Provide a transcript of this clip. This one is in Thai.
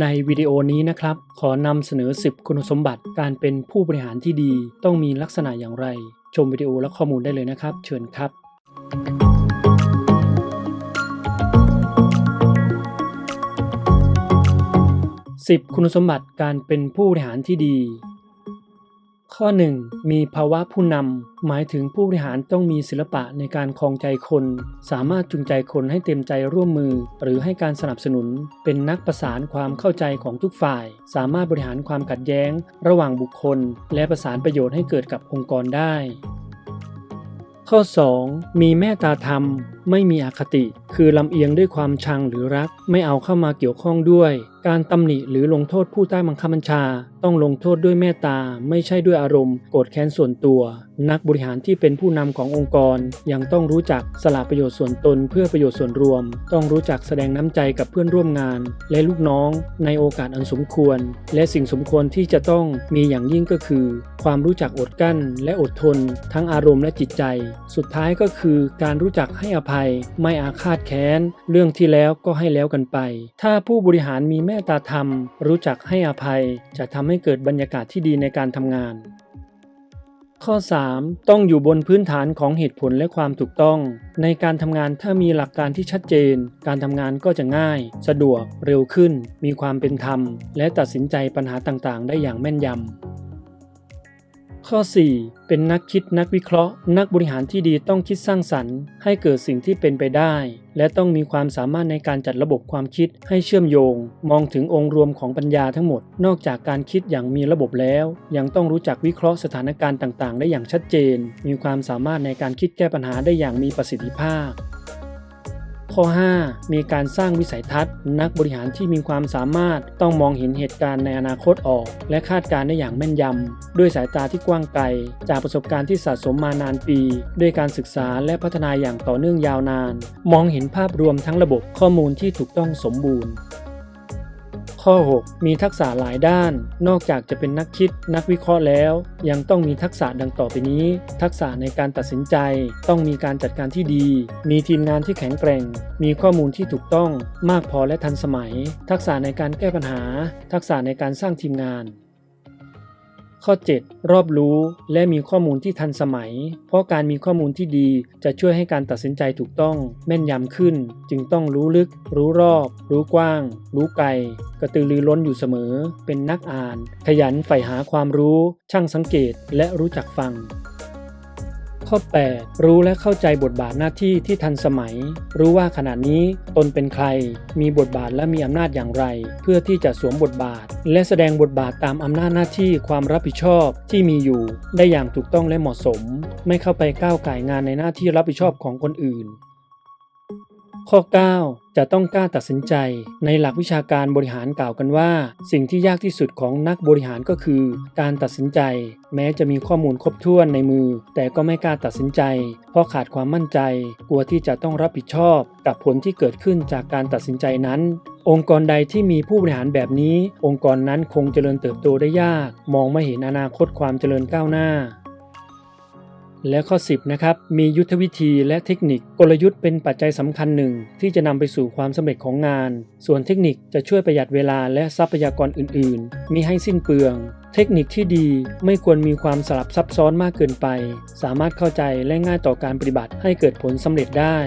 ในวิดีโอนี้นะครับ ขอนำเสนอ 10 คุณสมบัติการเป็นผู้บริหารที่ดีต้องมีลักษณะอย่างไร ชมวิดีโอและข้อมูลได้เลยนะครับ เชิญครับ 10 คุณสมบัติการเป็นผู้บริหารที่ดี ข้อ 1. มีภาวะผู้นำ หมายถึงผู้บริหารต้องมีศิลปะในการคลองใจคน สามารถจูงใจคนให้เต็มใจร่วมมือ หรือให้การสนับสนุน เป็นนักประสานความเข้าใจของทุกฝ่าย สามารถบริหารความขัดแย้ง ระหว่างบุคคล และประสานประโยชน์ให้เกิดกับองค์กรได้ ข้อ 2. มีเมตตาธรรมไม่มีอคติ คือลำเอียงด้วยความชังหรือรัก ไม่เอาเข้ามาเกี่ยวข้องด้วย การตำหนิหรือลงโทษผู้ใต้บังคับบัญชา ต้องลงโทษด้วยเมตตา ไม่ใช่ด้วยอารมณ์โกรธแค้นส่วนตัว นักบริหารที่เป็นผู้นำขององค์กร ยังต้องรู้จักสละประโยชน์ส่วนตนเพื่อประโยชน์ส่วนรวม ต้องรู้จักแสดงน้ำใจกับเพื่อนร่วมงาน และลูกน้อง ในโอกาสอันสมควร และสิ่งสมควรที่จะต้องมีอย่างยิ่งก็คือ ความรู้จักอดกั้นและอดทน ทั้งอารมณ์และจิตใจ สุดท้ายก็คือการรู้จักให้อภัยไม่อาฆาตแค้น เรื่องที่แล้วก็ให้แล้วกันไป ถ้าผู้บริหารมีเมตตาธรรม รู้จักให้อภัย จะทำให้เกิดบรรยากาศที่ดีในการทำงาน ข้อ 3. ต้องอยู่บนพื้นฐานของเหตุผลและความถูกต้อง ในการทำงานถ้ามีหลักการที่ชัดเจน การทำงานก็จะง่าย สะดวก เร็วขึ้น มีความเป็นธรรม และตัดสินใจปัญหาต่างๆ ได้อย่างแม่นยำ ข้อ 4. เป็นนักคิดนักวิเคราะห์ นักบริหารที่ดีต้องคิดสร้างสรรค์ ให้เกิดสิ่งที่เป็นไปได้ และต้องมีความสามารถในการจัดระบบความคิดให้เชื่อมโยง มองถึงองค์รวมของปัญญาทั้งหมด นอกจากการคิดอย่างมีระบบแล้ว ยังต้องรู้จักวิเคราะห์สถานการณ์ต่าง ๆ ได้อย่างชัดเจน มีความสามารถในการคิดแก้ปัญหาได้อย่างมีประสิทธิภาพ ข้อ 5. มีการสร้างวิสัยทัศน์ นักบริหารที่มีความสามารถต้องมองเห็นเหตุการณ์ในอนาคตออก และคาดการณ์ได้อย่างแม่นยำ ด้วยสายตาที่กว้างไกล จากประสบการณ์ที่สะสมมานานปี ด้วยการศึกษาและพัฒนาอย่างต่อเนื่องยาวนาน มองเห็นภาพรวมทั้งระบบข้อมูลที่ถูกต้องสมบูรณ์ ข้อ 6 มีทักษะหลายด้าน นอกจากจะเป็นนักคิด นักวิเคราะห์แล้ว ยังต้องมีทักษะดังต่อไปนี้ ทักษะในการตัดสินใจ ต้องมีการจัดการที่ดี มีทีมงานที่แข็งแกร่ง มีข้อมูลที่ถูกต้องมากพอและทันสมัย ทักษะในการแก้ปัญหา ทักษะในการสร้างทีมงาน ข้อ 7 รอบรู้และมีข้อมูลที่ทันสมัย เพราะการมีข้อมูลที่ดีจะช่วยให้การตัดสินใจถูกต้อง แม่นยำขึ้น จึงต้องรู้ลึก รู้รอบ รู้กว้าง รู้ไกล กระตือรือร้นอยู่เสมอ เป็นนักอ่าน ขยันใฝ่หาความรู้ ช่างสังเกต และรู้จักฟัง ข้อ 8 รู้และเข้าใจบทบาทหน้าที่ที่ทันสมัย รู้ว่าขณะนี้ตนเป็นใคร มีบทบาทและมีอำนาจอย่างไร เพื่อที่จะสวมบทบาท และแสดงบทบาทตามอำนาจหน้าที่ความรับผิดชอบที่มีอยู่ ได้อย่างถูกต้องและเหมาะสม ไม่เข้าไปก้าวไก่งานในหน้าที่รับผิดชอบของคนอื่น ข้อ 9 จะต้องกล้าตัดสินใจ ในหลักวิชาการบริหารกล่าวกันว่า สิ่งที่ยากที่สุดของนักบริหารก็คือ การตัดสินใจ แม้จะมีข้อมูลครบถ้วนในมือ แต่ก็ไม่กล้าตัดสินใจ เพราะขาดความมั่นใจ กลัวที่จะต้องรับผิดชอบ กับผลที่เกิดขึ้นจากการตัดสินใจนั้น องค์กรใดที่มีผู้บริหารแบบนี้ องค์กรนั้นคงเจริญเติบโตได้ยาก มองไม่เห็นอนาคตความเจริญก้าวหน้า และข้อ 10นะครับมียุทธวิธีและเทคนิคกลยุทธ์เป็นปัจจัยสำคัญหนึ่ง ที่จะนำไปสู่ความสำเร็จของงาน ส่วนเทคนิคจะช่วยประหยัดเวลาและทรัพยากรอื่นๆมีให้สิ้นเปลือง เทคนิคที่ดีไม่ควรมีความสลับซับซ้อนมากเกินไป สามารถเข้าใจและง่ายต่อการปฏิบัติให้เกิดผลสำเร็จได้